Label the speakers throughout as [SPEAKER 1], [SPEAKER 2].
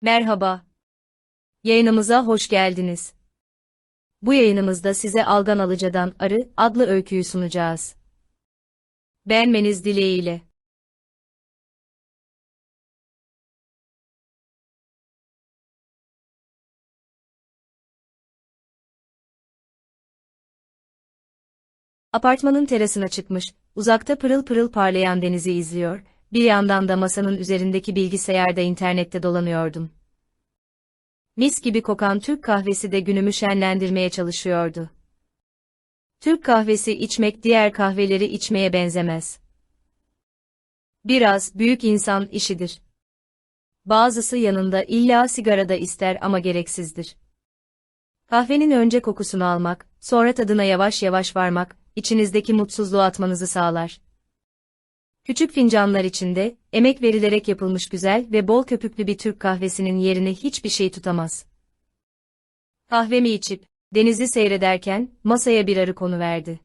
[SPEAKER 1] Merhaba. Yayınımıza hoş geldiniz. Bu yayınımızda size Algan Alıca'dan Arı adlı öyküyü sunacağız. Beğenmeniz dileğiyle. Apartmanın terasına çıkmış, uzakta pırıl pırıl parlayan denizi izliyor, bir yandan da masanın üzerindeki bilgisayarda internette dolanıyordum. Mis gibi kokan Türk kahvesi de günümü şenlendirmeye çalışıyordu. Türk kahvesi içmek diğer kahveleri içmeye benzemez. Biraz büyük insan işidir. Bazısı yanında illa sigara da ister ama gereksizdir. Kahvenin önce kokusunu almak, sonra tadına yavaş yavaş varmak, içinizdeki mutsuzluğu atmanızı sağlar. Küçük fincanlar içinde, emek verilerek yapılmış güzel ve bol köpüklü bir Türk kahvesinin yerini hiçbir şey tutamaz. Kahvemi içip, denizi seyrederken, masaya bir arı konuverdi.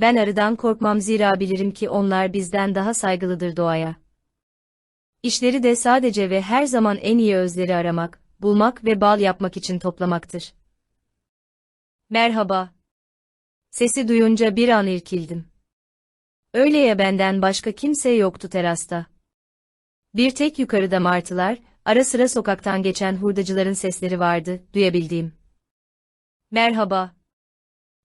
[SPEAKER 1] Ben arıdan korkmam zira bilirim ki onlar bizden daha saygılıdır doğaya. İşleri de sadece ve her zaman en iyi özleri aramak, bulmak ve bal yapmak için toplamaktır. Merhaba. Sesi duyunca bir an irkildim. Öyle ya benden başka kimse yoktu terasta. Bir tek yukarıda martılar, ara sıra sokaktan geçen hurdacıların sesleri vardı, duyabildiğim. Merhaba.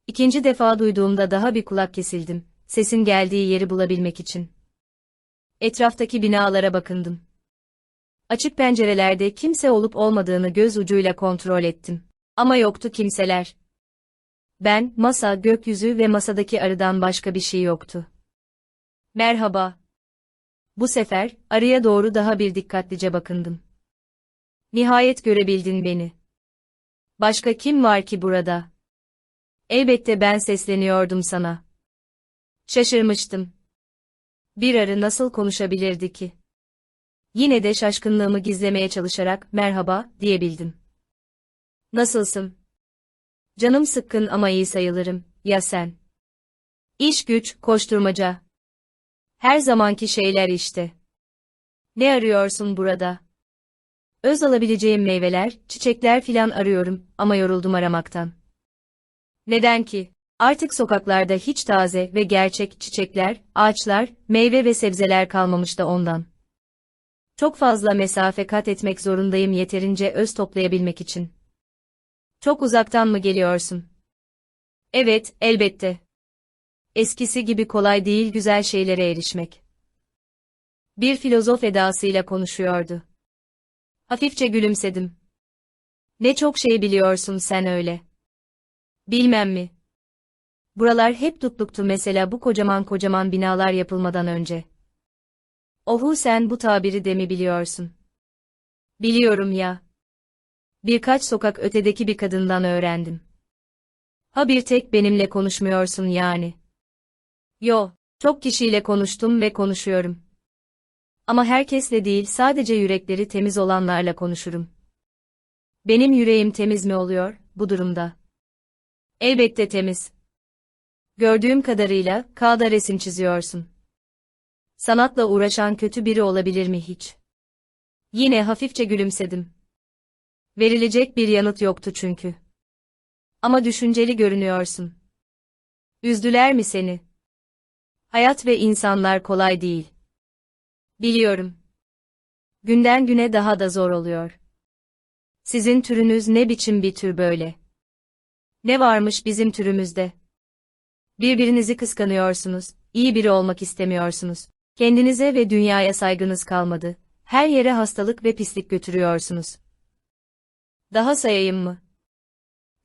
[SPEAKER 1] İkinci defa duyduğumda daha bir kulak kesildim, sesin geldiği yeri bulabilmek için. Etraftaki binalara bakındım. Açık pencerelerde kimse olup olmadığını göz ucuyla kontrol ettim. Ama yoktu kimseler. Ben, masa, gökyüzü ve masadaki arıdan başka bir şey yoktu. Merhaba. Bu sefer, arıya doğru daha bir dikkatlice bakındım. Nihayet görebildin beni. Başka kim var ki burada? Elbette ben sesleniyordum sana. Şaşırmıştım. Bir arı nasıl konuşabilirdi ki? Yine de şaşkınlığımı gizlemeye çalışarak merhaba diyebildim. Nasılsın? Canım sıkkın ama iyi sayılırım, ya sen? İş güç, koşturmaca. Her zamanki şeyler işte. Ne arıyorsun burada? Öz alabileceğim meyveler, çiçekler filan arıyorum ama yoruldum aramaktan. Neden ki? Artık sokaklarda hiç taze ve gerçek çiçekler, ağaçlar, meyve ve sebzeler kalmamış da ondan. Çok fazla mesafe kat etmek zorundayım yeterince öz toplayabilmek için. Çok uzaktan mı geliyorsun? Evet, elbette. Eskisi gibi kolay değil güzel şeylere erişmek. Bir filozof edasıyla konuşuyordu. Hafifçe gülümsedim. Ne çok şey biliyorsun sen öyle. Bilmem mi? Buralar hep tutluktu mesela bu kocaman kocaman binalar yapılmadan önce. Ohu sen bu tabiri de mi biliyorsun? Biliyorum ya. Birkaç sokak ötedeki bir kadından öğrendim. Ha bir tek benimle konuşmuyorsun yani. Yo, çok kişiyle konuştum ve konuşuyorum. Ama herkesle değil sadece yürekleri temiz olanlarla konuşurum. Benim yüreğim temiz mi oluyor, bu durumda? Elbette temiz. Gördüğüm kadarıyla, kağıda resim çiziyorsun. Sanatla uğraşan kötü biri olabilir mi hiç? Yine hafifçe gülümsedim. Verilecek bir yanıt yoktu çünkü. Ama düşünceli görünüyorsun. Üzdüler mi seni? Hayat ve insanlar kolay değil. Biliyorum. Günden güne daha da zor oluyor. Sizin türünüz ne biçim bir tür böyle? Ne varmış bizim türümüzde? Birbirinizi kıskanıyorsunuz, iyi biri olmak istemiyorsunuz. Kendinize ve dünyaya saygınız kalmadı. Her yere hastalık ve pislik götürüyorsunuz. Daha sayayım mı?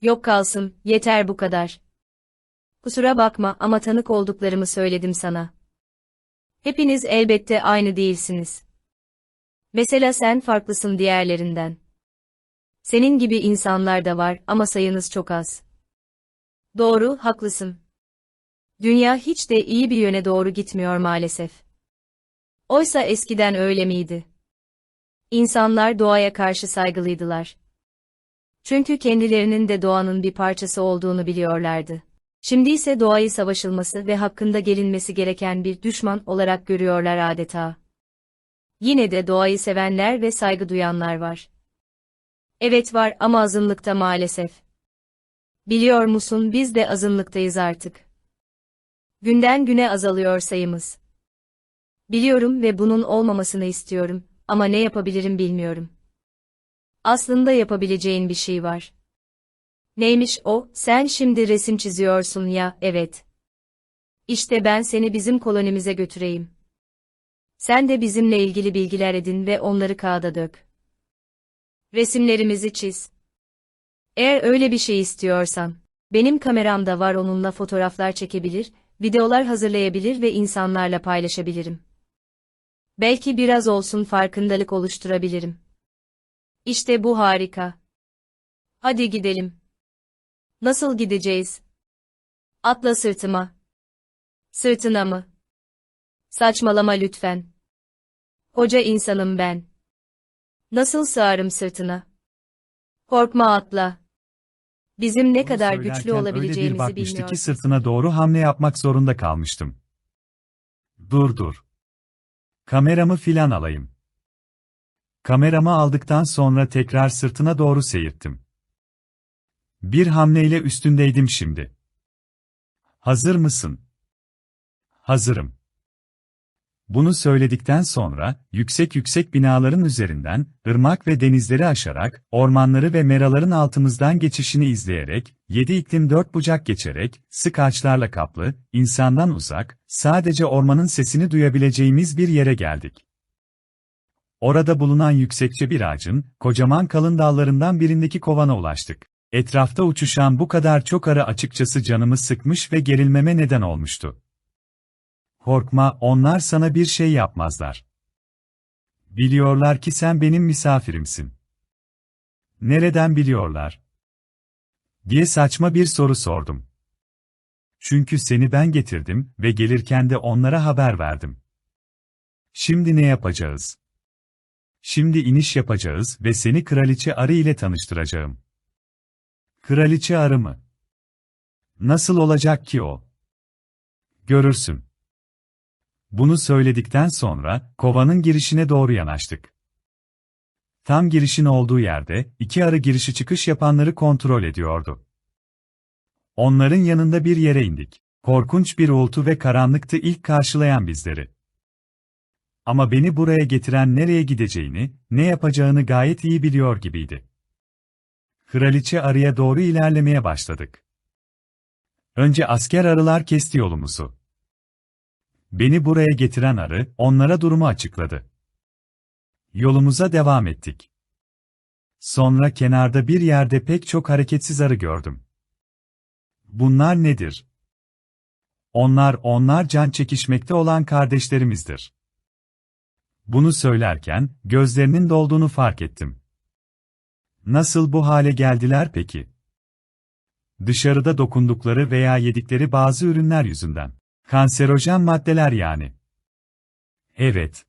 [SPEAKER 1] Yok kalsın, yeter bu kadar. Kusura bakma ama tanık olduklarımı söyledim sana. Hepiniz elbette aynı değilsiniz. Mesela sen farklısın diğerlerinden. Senin gibi insanlar da var ama sayınız çok az. Doğru, haklısın. Dünya hiç de iyi bir yöne doğru gitmiyor maalesef. Oysa eskiden öyle miydi? İnsanlar doğaya karşı saygılıydılar. Çünkü kendilerinin de doğanın bir parçası olduğunu biliyorlardı. Şimdi ise doğayı savaşılması ve hakkında gelinmesi gereken bir düşman olarak görüyorlar adeta. Yine de doğayı sevenler ve saygı duyanlar var. Evet var ama azınlıkta maalesef. Biliyor musun biz de azınlıktayız artık. Günden güne azalıyor sayımız. Biliyorum ve bunun olmamasını istiyorum ama ne yapabilirim bilmiyorum. Aslında yapabileceğin bir şey var. Neymiş o? Sen şimdi resim çiziyorsun ya, evet. İşte ben seni bizim kolonimize götüreyim. Sen de bizimle ilgili bilgiler edin ve onları kağıda dök. Resimlerimizi çiz. Eğer öyle bir şey istiyorsan, benim kameramda var onunla fotoğraflar çekebilir, videolar hazırlayabilir ve insanlarla paylaşabilirim. Belki biraz olsun farkındalık oluşturabilirim. İşte bu harika. Hadi gidelim. Nasıl gideceğiz? Atla sırtıma. Sırtına mı? Saçmalama lütfen. Koca insanım ben. Nasıl sığarım sırtına? Korkma atla. Bizim ne
[SPEAKER 2] Bunu
[SPEAKER 1] kadar güçlü
[SPEAKER 2] öyle
[SPEAKER 1] olabileceğimizi
[SPEAKER 2] bir bakmıştı
[SPEAKER 1] bilmiyoruz.
[SPEAKER 2] ki sırtına doğru hamle yapmak zorunda kalmıştım. Dur dur. Kameramı filan alayım. Kameramı aldıktan sonra tekrar sırtına doğru seyirttim. Bir hamleyle üstündeydim şimdi. Hazır mısın? Hazırım. Bunu söyledikten sonra, yüksek yüksek binaların üzerinden, ırmak ve denizleri aşarak, ormanları ve meraların altımızdan geçişini izleyerek, yedi iklim dört bucak geçerek, sık ağaçlarla kaplı, insandan uzak, sadece ormanın sesini duyabileceğimiz bir yere geldik. Orada bulunan yüksekçe bir ağacın, kocaman kalın dallarından birindeki kovana ulaştık. Etrafta uçuşan bu kadar çok arı açıkçası canımı sıkmış ve gerilmeme neden olmuştu. Korkma, onlar sana bir şey yapmazlar. Biliyorlar ki sen benim misafirimsin. Nereden biliyorlar? diye saçma bir soru sordum. Çünkü seni ben getirdim ve gelirken de onlara haber verdim. Şimdi ne yapacağız? Şimdi iniş yapacağız ve seni kraliçe arı ile tanıştıracağım. Kraliçe arı mı? Nasıl olacak ki o? Görürsün. Bunu söyledikten sonra, kovanın girişine doğru yanaştık. Tam girişin olduğu yerde, iki arı girişi çıkış yapanları kontrol ediyordu. Onların yanında bir yere indik. Korkunç bir uğultu ve karanlıktı ilk karşılayan bizleri. Ama beni buraya getiren nereye gideceğini, ne yapacağını gayet iyi biliyor gibiydi. Kraliçe arıya doğru ilerlemeye başladık. Önce asker arılar kesti yolumuzu. Beni buraya getiren arı, onlara durumu açıkladı. Yolumuza devam ettik. Sonra kenarda bir yerde pek çok hareketsiz arı gördüm. Bunlar nedir? Onlar, onlar can çekişmekte olan kardeşlerimizdir. Bunu söylerken, gözlerinin dolduğunu fark ettim. Nasıl bu hale geldiler peki? Dışarıda dokundukları veya yedikleri bazı ürünler yüzünden. Kanserojen maddeler yani. Evet.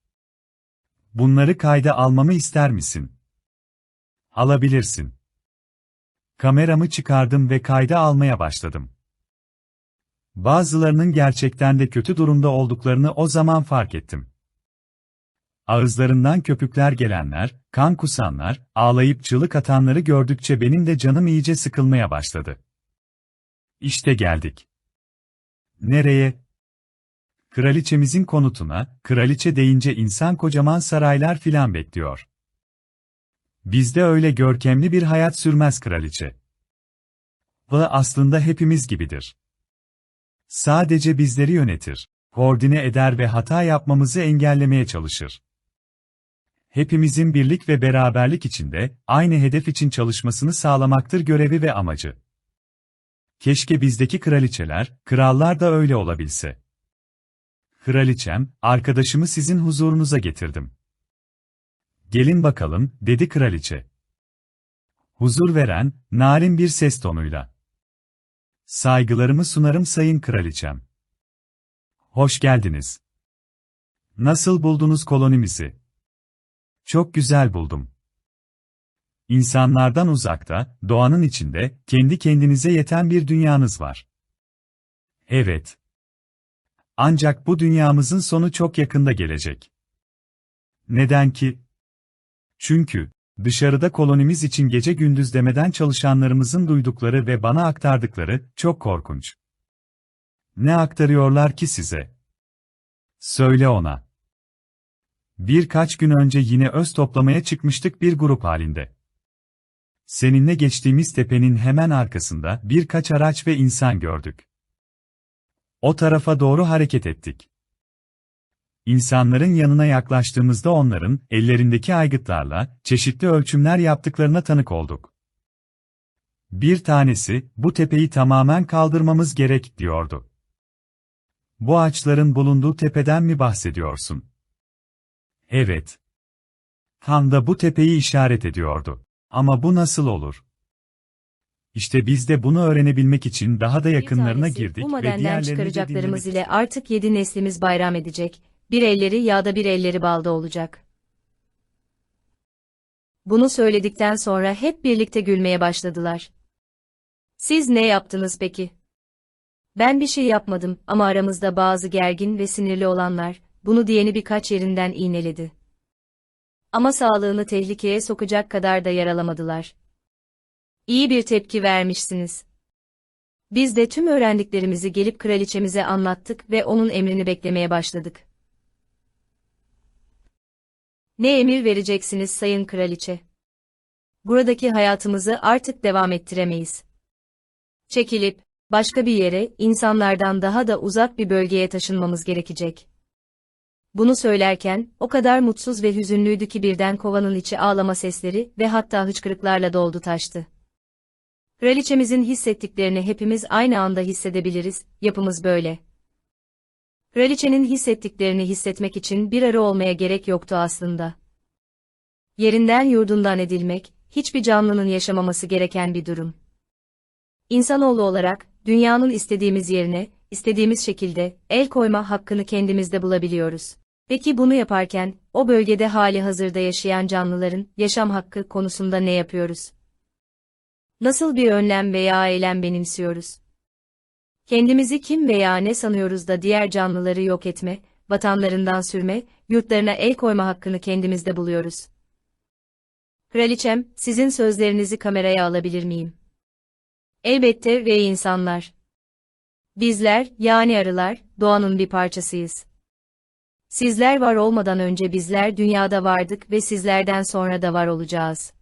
[SPEAKER 2] Bunları kayda almamı ister misin? Alabilirsin. Kameramı çıkardım ve kayda almaya başladım. Bazılarının gerçekten de kötü durumda olduklarını o zaman fark ettim. Ağızlarından köpükler gelenler, kan kusanlar, ağlayıp çığlık atanları gördükçe benim de canım iyice sıkılmaya başladı. İşte geldik. Nereye? Kraliçemizin konutuna, kraliçe deyince insan kocaman saraylar filan bekliyor. Bizde öyle görkemli bir hayat sürmez kraliçe. Bu aslında hepimiz gibidir. Sadece bizleri yönetir, koordine eder ve hata yapmamızı engellemeye çalışır. Hepimizin birlik ve beraberlik içinde, aynı hedef için çalışmasını sağlamaktır görevi ve amacı. Keşke bizdeki kraliçeler, krallar da öyle olabilse. Kraliçem, arkadaşımı sizin huzurunuza getirdim. Gelin bakalım, dedi kraliçe. Huzur veren, narin bir ses tonuyla. Saygılarımı sunarım sayın kraliçem. Hoş geldiniz. Nasıl buldunuz kolonimizi? Çok güzel buldum. İnsanlardan uzakta, doğanın içinde, kendi kendinize yeten bir dünyanız var. Evet. Ancak bu dünyamızın sonu çok yakında gelecek. Neden ki? Çünkü, dışarıda kolonimiz için gece gündüz demeden çalışanlarımızın duydukları ve bana aktardıkları çok korkunç. Ne aktarıyorlar ki size? Söyle ona. Birkaç gün önce yine öz toplamaya çıkmıştık bir grup halinde. Seninle geçtiğimiz tepenin hemen arkasında birkaç araç ve insan gördük. O tarafa doğru hareket ettik. İnsanların yanına yaklaştığımızda onların, ellerindeki aygıtlarla, çeşitli ölçümler yaptıklarına tanık olduk. Bir tanesi, bu tepeyi tamamen kaldırmamız gerek, diyordu. Bu ağaçların bulunduğu tepeden mi bahsediyorsun? Evet. Han da bu tepeyi işaret ediyordu. Ama bu nasıl olur? İşte biz de bunu öğrenebilmek için daha da yakınlarına
[SPEAKER 1] tanesi,
[SPEAKER 2] girdik
[SPEAKER 1] Bu
[SPEAKER 2] ve
[SPEAKER 1] madenden
[SPEAKER 2] diğerlerini de
[SPEAKER 1] çıkaracaklarımız ile artık yedi neslimiz bayram edecek. Bir elleri yağda bir elleri balda olacak. Bunu söyledikten sonra hep birlikte gülmeye başladılar. Siz ne yaptınız peki? Ben bir şey yapmadım ama aramızda bazı gergin ve sinirli olanlar, bunu diyeni birkaç yerinden iğneledi. Ama sağlığını tehlikeye sokacak kadar da yaralamadılar. İyi bir tepki vermişsiniz. Biz de tüm öğrendiklerimizi gelip kraliçemize anlattık ve onun emrini beklemeye başladık. Ne emir vereceksiniz sayın kraliçe? Buradaki hayatımızı artık devam ettiremeyiz. Çekilip, başka bir yere, insanlardan daha da uzak bir bölgeye taşınmamız gerekecek. Bunu söylerken, o kadar mutsuz ve hüzünlüydü ki birden kovanın içi ağlama sesleri ve hatta hıçkırıklarla doldu taştı. Kraliçemizin hissettiklerini hepimiz aynı anda hissedebiliriz, yapımız böyle. Kraliçenin hissettiklerini hissetmek için bir arı olmaya gerek yoktu aslında. Yerinden yurdundan edilmek, hiçbir canlının yaşamaması gereken bir durum. İnsanoğlu olarak, dünyanın istediğimiz yerine, istediğimiz şekilde, el koyma hakkını kendimizde bulabiliyoruz. Peki bunu yaparken, o bölgede hali hazırda yaşayan canlıların, yaşam hakkı konusunda ne yapıyoruz? Nasıl bir önlem veya eylem benimsiyoruz? Kendimizi kim veya ne sanıyoruz da diğer canlıları yok etme, vatanlarından sürme, yurtlarına el koyma hakkını kendimizde buluyoruz. Kraliçem, sizin sözlerinizi kameraya alabilir miyim? Elbette ve insanlar. Bizler, yani arılar, doğanın bir parçasıyız. Sizler var olmadan önce bizler dünyada vardık ve sizlerden sonra da var olacağız.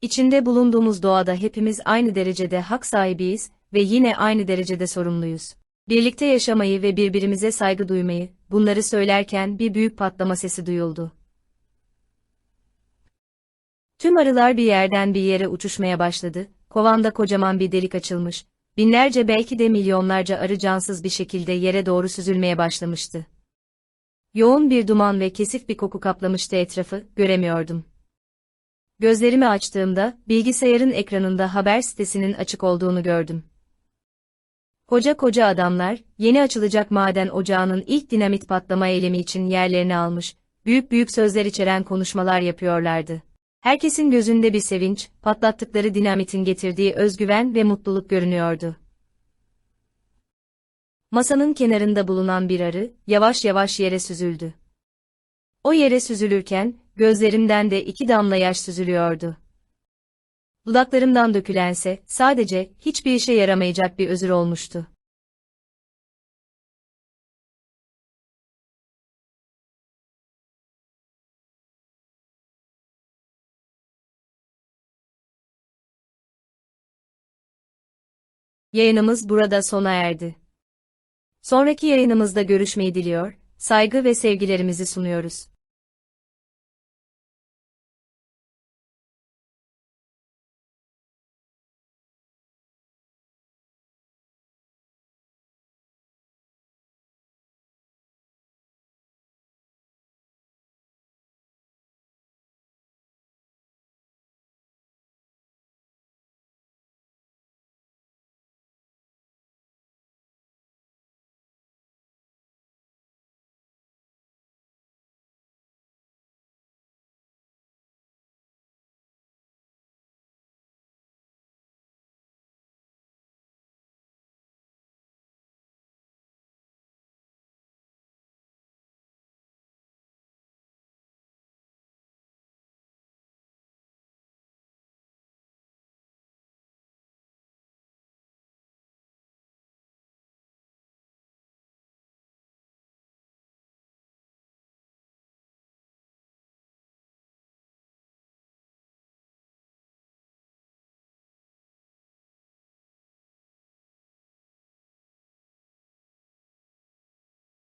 [SPEAKER 1] İçinde bulunduğumuz doğada hepimiz aynı derecede hak sahibiyiz ve yine aynı derecede sorumluyuz. Birlikte yaşamayı ve birbirimize saygı duymayı, bunları söylerken bir büyük patlama sesi duyuldu. Tüm arılar bir yerden bir yere uçuşmaya başladı, kovanda kocaman bir delik açılmış, binlerce belki de milyonlarca arı cansız bir şekilde yere doğru süzülmeye başlamıştı. Yoğun bir duman ve kesif bir koku kaplamıştı etrafı, göremiyordum. Gözlerimi açtığımda, bilgisayarın ekranında haber sitesinin açık olduğunu gördüm. Koca koca adamlar, yeni açılacak maden ocağının ilk dinamit patlama eylemi için yerlerini almış, büyük büyük sözler içeren konuşmalar yapıyorlardı. Herkesin gözünde bir sevinç, patlattıkları dinamitin getirdiği özgüven ve mutluluk görünüyordu. Masanın kenarında bulunan bir arı, yavaş yavaş yere süzüldü. O yere süzülürken, gözlerimden de iki damla yaş süzülüyordu. Dudaklarımdan dökülense, sadece, hiçbir işe yaramayacak bir özür olmuştu. Yayınımız burada sona erdi. Sonraki yayınımızda görüşmeyi diliyor, saygı ve sevgilerimizi sunuyoruz.